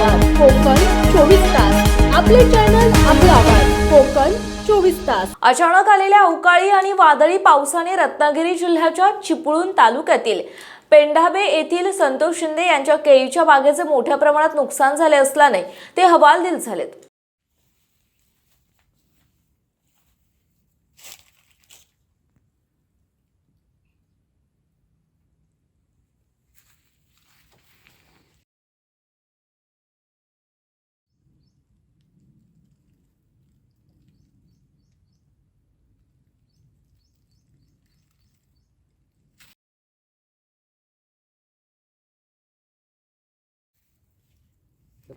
आवाज कोकण चोवीस तास. आपले चॅनल आपला आवाज कोकण तास. अचानक आलेल्या अवकाळी आणि वादळी पावसाने रत्नागिरी जिल्ह्याच्या चिपळूण तालुक्यातील पेंढाबे येथील संतोष शिंदे यांच्या केळीच्या बागेचे मोठ्या प्रमाणात नुकसान झाले असल्याने ते हवालदिल झालेत.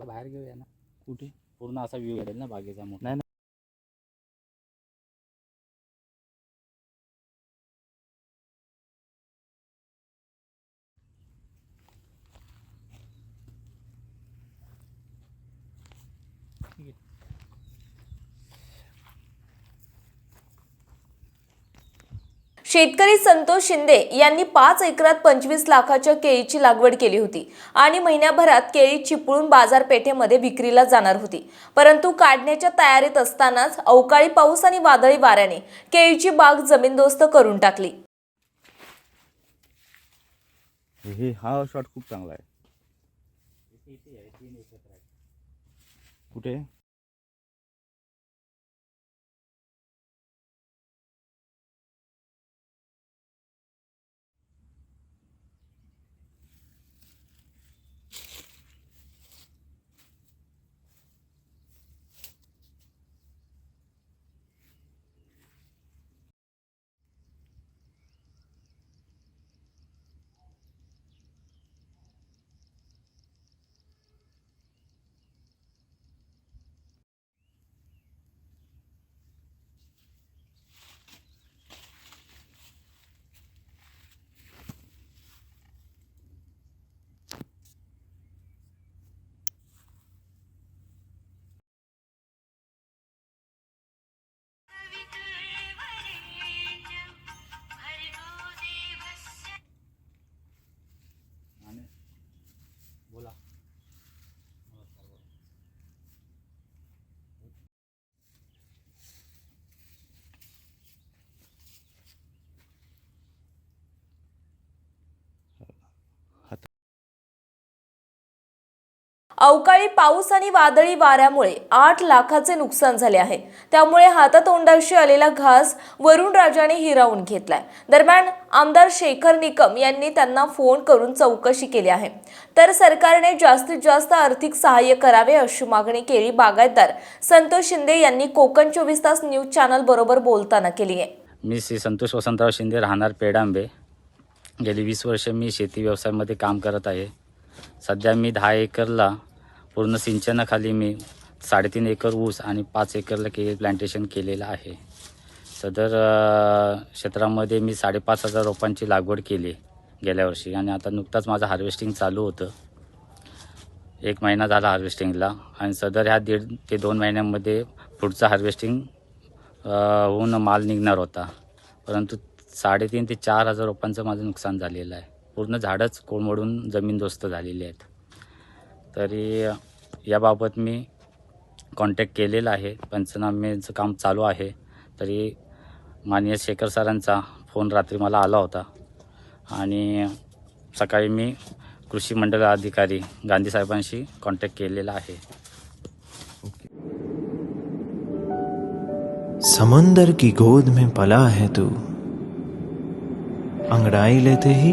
बाहेर घेऊया ना. कुठे? पूर्ण असा व्ह्यू येईल ना बागेचा मोठा. नाही शेतकरी संतोष शिंदे यांनी पाच एकरात पंचवीस लाखाच्या केळीची लागवड केली होती आणि महिन्याभरात केळी चिपळून बाजारपेठेमध्ये विक्रीला जाणार होती. परंतु काढण्याच्या तयारीत असतानाच अवकाळी पाऊस आणि वादळी वाऱ्याने केळीची बाग जमीनदोस्त करून टाकली. हे हा शॉट खूप चांगला आहे. कुठे? अवकाळी पाऊस आणि वादळी वाऱ्यामुळे आठ लाखाचे नुकसान झाले आहे. त्यामुळे हातातोंडाशी आलेला घास वरुण राजाने हिरावून घेतलाय. दरम्यान आमदार शेखर निकम यांनी त्यांना फोन करून चौकशी केली आहे. तर सरकारने जास्तीत जास्त आर्थिक सहाय्य करावे अशी मागणी केली बागायतदार संतोष शिंदे यांनी कोकण चोवीस तास न्यूज चॅनल बरोबर बोलताना केली आहे. मी श्री संतोष वसंतराव शिंदे राहणार पेडांबे. गेली वीस वर्ष मी शेती व्यवसायामध्ये काम करत आहे. सध्या मी दहा एकरला पूर्ण सिंचनाखाली मी साडेतीन एकर ऊस आणि पाच एकरला केळी प्लांटेशन केलेलं आहे. सदर क्षेत्रामध्ये मी साडेपाच हजार रोपांची लागवड केली गेल्या वर्षी आणि आता नुकताच माझं हार्वेस्टिंग चालू होतं. एक महिना झाला हार्वेस्टिंगला आणि सदर ह्या दीड ते दोन महिन्यामध्ये पुढचं हार्वेस्टिंग होऊन माल निघणार होता. परंतु साडेतीन ते चार हजार रोपांचं माझं नुकसान झालेलं आहे. पूर्ण झाडंच कोळमडून जमीनदोस्त झालेली आहेत. तरी याबाबत मी कॉन्टॅक्ट केलेला आहे. पंचनामेचं काम चालू आहे. तरी माननीय शेखर सरांचा फोन रात्री मला आला होता. आणि सकाळी मी कृषी मंडळ अधिकारी गांधी साहेबांशी कॉन्टॅक्ट केलेला आहे. समंदर की गोद में पला है तू। अंगड़ाई लेते ही